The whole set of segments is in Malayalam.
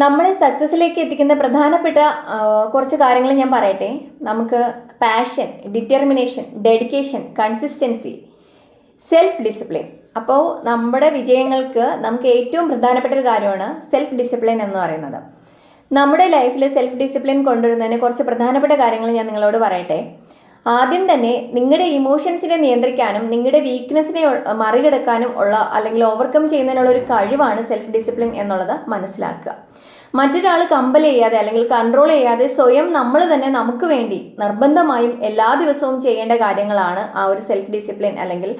നമ്മളെ സക്സസ്സിലേക്ക് എത്തിക്കുന്ന പ്രധാനപ്പെട്ട കുറച്ച് കാര്യങ്ങൾ ഞാൻ പറയട്ടെ. നമുക്ക് passion determination dedication consistency self discipline അപ്പോൾ നമ്മുടെ വിജയങ്ങൾക്ക് നമുക്ക് ഏറ്റവും പ്രധാനപ്പെട്ട ഒരു കാര്യമാണ് സെൽഫ് ഡിസിപ്ലിൻ എന്ന് പറയുന്നത്. നമ്മുടെ ലൈഫിൽ സെൽഫ് ഡിസിപ്ലിൻ കൊണ്ടുവരുന്നതിന് കുറച്ച് പ്രധാനപ്പെട്ട കാര്യങ്ങൾ ഞാൻ നിങ്ങളോട് പറയട്ടെ. ആദ്യം തന്നെ നിങ്ങളുടെ ഇമോഷൻസിനെ നിയന്ത്രിക്കാനും നിങ്ങളുടെ വീക്ക്നെസ്സിനെ മറികടക്കാനും ഉള്ള അല്ലെങ്കിൽ ഓവർകം ചെയ്യുന്നതിനുള്ള ഒരു കഴിവാണ് സെൽഫ് ഡിസിപ്ലിൻ എന്നുള്ളത് മനസ്സിലാക്കുക. മറ്റൊരാൾ കമ്പൽ ചെയ്യാതെ അല്ലെങ്കിൽ കൺട്രോൾ ചെയ്യാതെ സ്വയം നമ്മൾ തന്നെ നമുക്ക് വേണ്ടി നിർബന്ധമായും എല്ലാ ദിവസവും ചെയ്യേണ്ട കാര്യങ്ങളാണ് ആ ഒരു സെൽഫ് ഡിസിപ്ലിൻ അല്ലെങ്കിൽ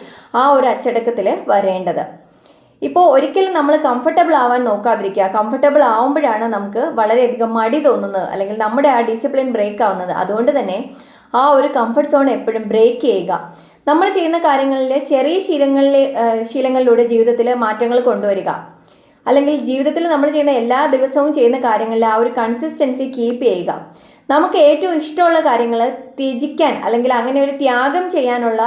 ആ ഒരു അച്ചടക്കത്തിൽ വരേണ്ടത്. ഇപ്പോൾ ഒരിക്കലും നമ്മൾ കംഫർട്ടബിൾ ആവാൻ നോക്കാതിരിക്കുക. കംഫർട്ടബിൾ ആവുമ്പോഴാണ് നമുക്ക് വളരെയധികം മടി തോന്നുന്നത് അല്ലെങ്കിൽ നമ്മുടെ ആ ഡിസിപ്ലിൻ ബ്രേക്ക് ആവുന്നത്. അതുകൊണ്ട് തന്നെ ആ ഒരു കംഫർട്ട് സോൺ എപ്പോഴും ബ്രേക്ക് ചെയ്യുക. നമ്മൾ ചെയ്യുന്ന കാര്യങ്ങളിൽ ചെറിയ ശീലങ്ങളിൽ ശീലങ്ങളിലൂടെ ജീവിതത്തിൽ മാറ്റങ്ങൾ കൊണ്ടുവരിക. അല്ലെങ്കിൽ ജീവിതത്തിൽ നമ്മൾ ചെയ്യുന്ന എല്ലാ ദിവസവും ചെയ്യുന്ന കാര്യങ്ങളിൽ ആ ഒരു കൺസിസ്റ്റൻസി കീപ്പ് ചെയ്യുക. നമുക്ക് ഏറ്റവും ഇഷ്ടമുള്ള കാര്യങ്ങൾ ത്യജിക്കാൻ അല്ലെങ്കിൽ അങ്ങനെ ഒരു ത്യാഗം ചെയ്യാനുള്ള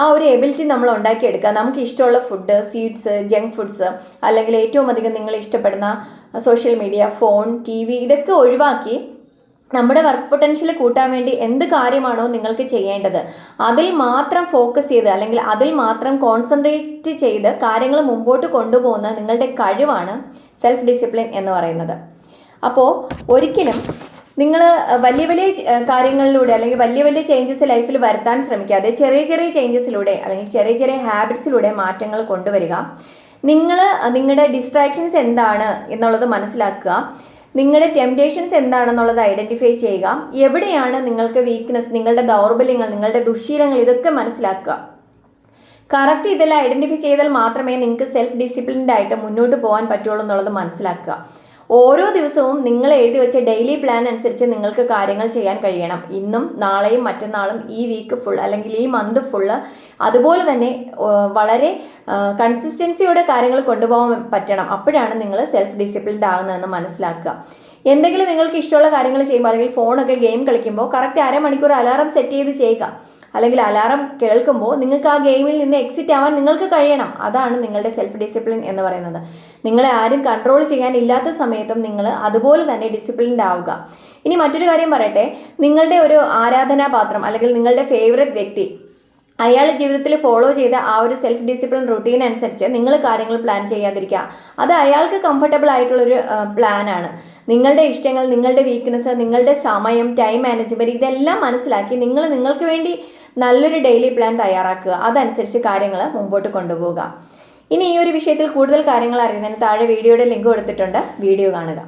ആ ഒരു എബിലിറ്റി നമ്മൾ ഉണ്ടാക്കിയെടുക്കുക. നമുക്ക് ഇഷ്ടമുള്ള ഫുഡ് സീഡ്സ് ജങ്ക് ഫുഡ്സ് അല്ലെങ്കിൽ ഏറ്റവും അധികം നിങ്ങൾ ഇഷ്ടപ്പെടുന്ന സോഷ്യൽ മീഡിയ ഫോൺ ടി ഇതൊക്കെ ഒഴിവാക്കി നമ്മുടെ വർക്ക് പൊട്ടൻഷ്യൽ കൂട്ടാൻ വേണ്ടി എന്ത് കാര്യമാണോ നിങ്ങൾക്ക് ചെയ്യേണ്ടത്. അതിൽ മാത്രം ഫോക്കസ് ചെയ്ത് അല്ലെങ്കിൽ അതിൽ മാത്രം കോൺസെൻട്രേറ്റ് ചെയ്ത് കാര്യങ്ങൾ മുമ്പോട്ട് കൊണ്ടുപോകുന്ന നിങ്ങളുടെ കഴിവാണ് സെൽഫ് ഡിസിപ്ലിൻ എന്ന് പറയുന്നത്. അപ്പോൾ ഒരിക്കലും നിങ്ങൾ വലിയ വലിയ കാര്യങ്ങളിലൂടെ അല്ലെങ്കിൽ വലിയ വലിയ ചേഞ്ചസ് ലൈഫിൽ വരുത്താൻ ശ്രമിക്കാതെ ചെറിയ ചെറിയ ചേഞ്ചസിലൂടെ അല്ലെങ്കിൽ ചെറിയ ചെറിയ ഹാബിറ്റ്സിലൂടെ മാറ്റങ്ങൾ കൊണ്ടുവരിക. നിങ്ങൾ നിങ്ങളുടെ ഡിസ്ട്രാക്ഷൻസ് എന്താണ് എന്നുള്ളത് മനസ്സിലാക്കുക. നിങ്ങളുടെ ടെംപ്റ്റേഷൻസ് എന്താണെന്നുള്ളത് ഐഡന്റിഫൈ ചെയ്യുക. എവിടെയാണ് നിങ്ങൾക്ക് വീക്ക്നെസ് നിങ്ങളുടെ ദൗർബല്യങ്ങൾ നിങ്ങളുടെ ദുശീലങ്ങൾ ഇതൊക്കെ മനസ്സിലാക്കുക. കറക്റ്റ് ഇതെല്ലാം ഐഡന്റിഫൈ ചെയ്താൽ മാത്രമേ നിങ്ങൾക്ക് സെൽഫ് ഡിസിപ്ലിൻഡ് ആയിട്ട് മുന്നോട്ട് പോകാൻ പറ്റുള്ളൂ എന്നുള്ളത് മനസ്സിലാക്കുക. ഓരോ ദിവസവും നിങ്ങൾ എഴുതി വെച്ച ഡെയിലി പ്ലാൻ അനുസരിച്ച് നിങ്ങൾക്ക് കാര്യങ്ങൾ ചെയ്യാൻ കഴിയണം. ഇന്നും നാളെയും മറ്റന്നാളും ഈ വീക്ക് ഫുൾ അല്ലെങ്കിൽ ഈ മന്ത് ഫുള്ള് അതുപോലെ തന്നെ വളരെ കൺസിസ്റ്റൻസിയോടെ കാര്യങ്ങൾ കൊണ്ടുപോകാൻ പറ്റണം. അപ്പോഴാണ് നിങ്ങൾ സെൽഫ് ഡിസിപ്ലിൻഡ് ആകുന്നതെന്ന് മനസ്സിലാക്കുക. എന്തെങ്കിലും നിങ്ങൾക്ക് ഇഷ്ടമുള്ള കാര്യങ്ങൾ ചെയ്യുമ്പോൾ അല്ലെങ്കിൽ ഫോണൊക്കെ ഗെയിം കളിക്കുമ്പോൾ കറക്റ്റ് അരമണിക്കൂർ അലാറം സെറ്റ് ചെയ്ത് ചെയ്യുക. അല്ലെങ്കിൽ അലാറം കേൾക്കുമ്പോൾ നിങ്ങൾക്ക് ആ ഗെയിമിൽ നിന്ന് എക്സിറ്റ് ആവാൻ നിങ്ങൾക്ക് കഴിയണം. അതാണ് നിങ്ങളുടെ സെൽഫ് ഡിസിപ്ലിൻ എന്ന് പറയുന്നത്. നിങ്ങളെ ആരും കൺട്രോൾ ചെയ്യാൻ ഇല്ലാത്ത സമയത്തും നിങ്ങൾ അതുപോലെ തന്നെ ഡിസിപ്ലിൻഡ് ആവുക. ഇനി മറ്റൊരു കാര്യം പറയട്ടെ. നിങ്ങളുടെ ഒരു ആരാധനാപാത്രം അല്ലെങ്കിൽ നിങ്ങളുടെ ഫേവററ്റ് വ്യക്തി അയാളുടെ ജീവിതത്തിൽ ഫോളോ ചെയ്ത ആ ഒരു സെൽഫ് ഡിസിപ്ലിൻ റുട്ടീൻ അനുസരിച്ച് നിങ്ങൾ കാര്യങ്ങൾ പ്ലാൻ ചെയ്യാതിരിക്കുക. അത് അയാൾക്ക് കംഫർട്ടബിൾ ആയിട്ടുള്ളൊരു പ്ലാനാണ് നിങ്ങളുടെ ഇഷ്ടങ്ങൾ നിങ്ങളുടെ വീക്ക്നെസ് നിങ്ങളുടെ സമയം ടൈം മാനേജ്മെന്റ് ഇതെല്ലാം മനസ്സിലാക്കി നിങ്ങൾ നിങ്ങൾക്ക് വേണ്ടി നല്ലൊരു ഡെയിലി പ്ലാൻ തയ്യാറാക്കുക. അതനുസരിച്ച് കാര്യങ്ങൾ മുമ്പോട്ട് കൊണ്ടുപോകുക ഇനി ഈ ഒരു വിഷയത്തിൽ കൂടുതൽ കാര്യങ്ങൾ അറിയുന്നതിന് താഴെ വീഡിയോയുടെ ലിങ്ക് കൊടുത്തിട്ടുണ്ട്. വീഡിയോ കാണുക.